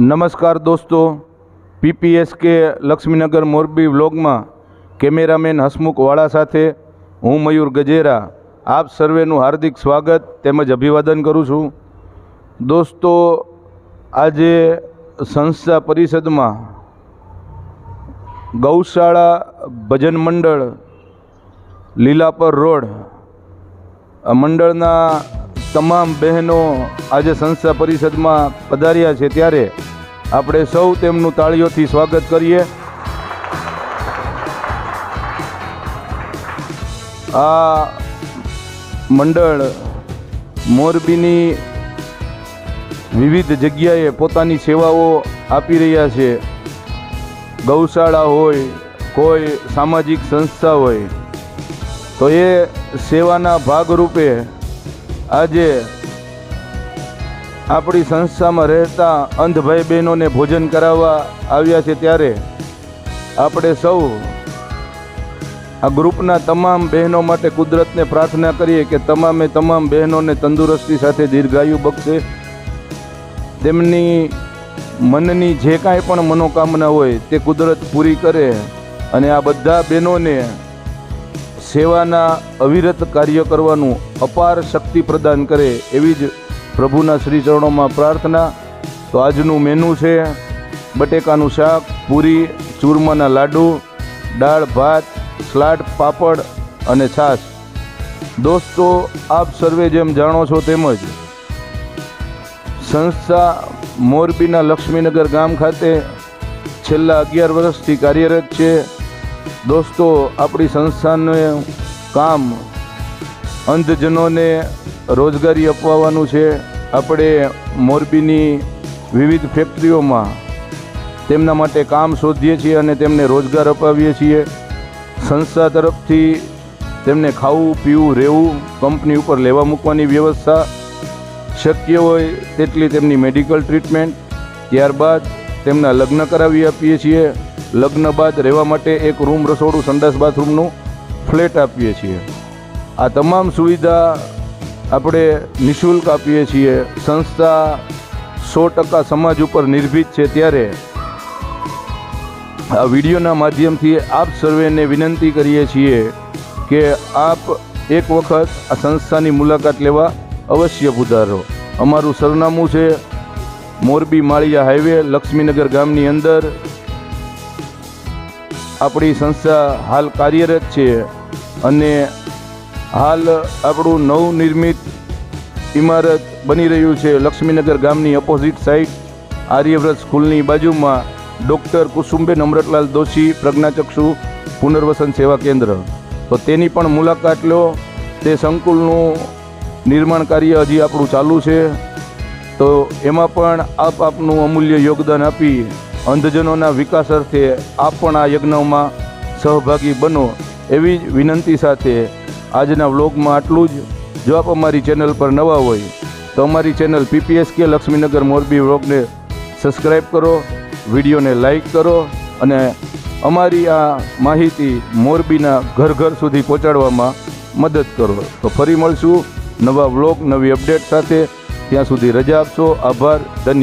નમસ્કાર દોસ્તો. પીપીએસકે લક્ષ્મીનગર મોરબી વ્લોગમાં કેમેરામેન હસમુખ વાળા સાથે હું મયુર ગજેરા. આપ સર્વેનું હાર્દિક સ્વાગત તેમજ અભિવાદન કરું છું. દોસ્તો, આજે સંસ્થા પરિષદમાં ગૌશાળા ભજન મંડળ લીલાપર રોડ મંડળના તમામ બહેનો આજે સંસ્થા પરિષદમાં પધાર્યા છે ત્યારે આપણે સૌ તેમનું તાળીઓથી સ્વાગત કરીએ. આ મંડળ મોરબીની વિવિધ જગ્યાએ પોતાની સેવાઓ આપી રહ્યા છે. ગૌશાળા હોય, કોઈ સામાજિક સંસ્થા હોય, તો એ સેવાના ભાગરૂપે આજે આપણી સંસ્થામાં રહેતા અંધ ભાઈ બહેનોને ભોજન કરાવવા આવ્યા છે ત્યારે આપણે સૌ આ ગ્રુપના તમામ બહેનો માટે કુદરતને પ્રાર્થના કરીએ કે તમામે તમામ બહેનોને તંદુરસ્તી સાથે દીર્ઘાયુ બક્ષે તેમની મનની જે કાંઈ પણ મનોકામના હોય તે કુદરત પૂરી કરે અને આ બધા બહેનોને સેવાના અવિરત કાર્ય કરવાનું અપાર શક્તિ પ્રદાન કરે એવી જ પ્રભુના શ્રી ચરણોમાં પ્રાર્થના. તો આજનું મેનુ છે બટેકાનું શાક, પૂરી, ચૂરમાના લાડુ, દાળ, ભાત, સ્લાડ, પાપડ અને છાશ. દોસ્તો, આપ સર્વે જેમ જાણો છો તેમજ સંસ્થા મોરબીના લક્ષ્મીનગર ગામ ખાતે છેલ્લા અગિયાર વર્ષથી કાર્યરત છે. દોસ્તો, આપણી સંસ્થાનું કામ અંધજનોને રોજગારી અપાવવાનું છે. આપણે મોરબીની વિવિધ ફેક્ટરીઓમાં તેમના માટે કામ શોધીએ છીએ અને તેમને રોજગાર અપાવીએ છીએ. સંસ્થા તરફથી તેમને ખાવું, પીવું, રહેવું, કંપની ઉપર લેવા મૂકવાની વ્યવસ્થા શક્ય હોય તેટલી તેમની મેડિકલ ટ્રીટમેન્ટ, ત્યારબાદ તેમના લગ્ન કરાવી આપીએ છીએ. લગ્ન બાદ રહેવા માટે એક રૂમ રસોડું સંડાસ બાથરૂમનું ફ્લેટ આપીએ છીએ. આ તમામ સુવિધા આપણે નિઃશુલ્ક આપીએ છીએ. સંસ્થા સો ટકા સમાજ ઉપર નિર્ભીત છે ત્યારે આ વિડીયોના માધ્યમથી આપ સર્વેને વિનંતી કરીએ છીએ કે આપ એક વખત આ સંસ્થાની મુલાકાત લેવા અવશ્ય પુધારો અમારું સરનામું છે મોરબી માળિયા હાઈવે, લક્ષ્મીનગર ગામની અંદર આપણી સંસ્થા હાલ કાર્યરત છે અને હાલ આપણું નવનિર્મિત ઇમારત બની રહ્યું છે લક્ષ્મીનગર ગામની ઓપોઝિટ સાઈડ આર્યવ્રત સ્કૂલની બાજુમાં ડૉક્ટર કુસુમબેન અમરતલાલ દોશી, પ્રજ્ઞાચક્ષુ પુનર્વસન સેવા કેન્દ્ર. તો તેની પણ મુલાકાત લો. તે સંકુલનું નિર્માણ કાર્ય હજી આપણું ચાલુ છે. તો એમાં પણ આપ આપનું અમૂલ્ય યોગદાન આપી અંધજનોના વિકાસ અર્થે આપ પણ આ યજ્ઞમાં સહભાગી બનો એવી જ વિનંતી સાથે આજના વ્લોગમાં આટલું જ. જો આપ અમારી ચેનલ પર નવા હોય, તો અમારી ચેનલ પીપીએસ કે લક્ષ્મીનગર મોરબી વ્લોગને સબસ્ક્રાઈબ કરો, વિડીયોને લાઈક કરો અને અમારી આ માહિતી મોરબીના ઘર ઘર સુધી પહોંચાડવામાં મદદ કરો. તો ફરી મળશું નવા વ્લોગ, નવી અપડેટ સાથે. ત્યાં સુધી રજા આપશો. આભાર. ધન્યવાદ.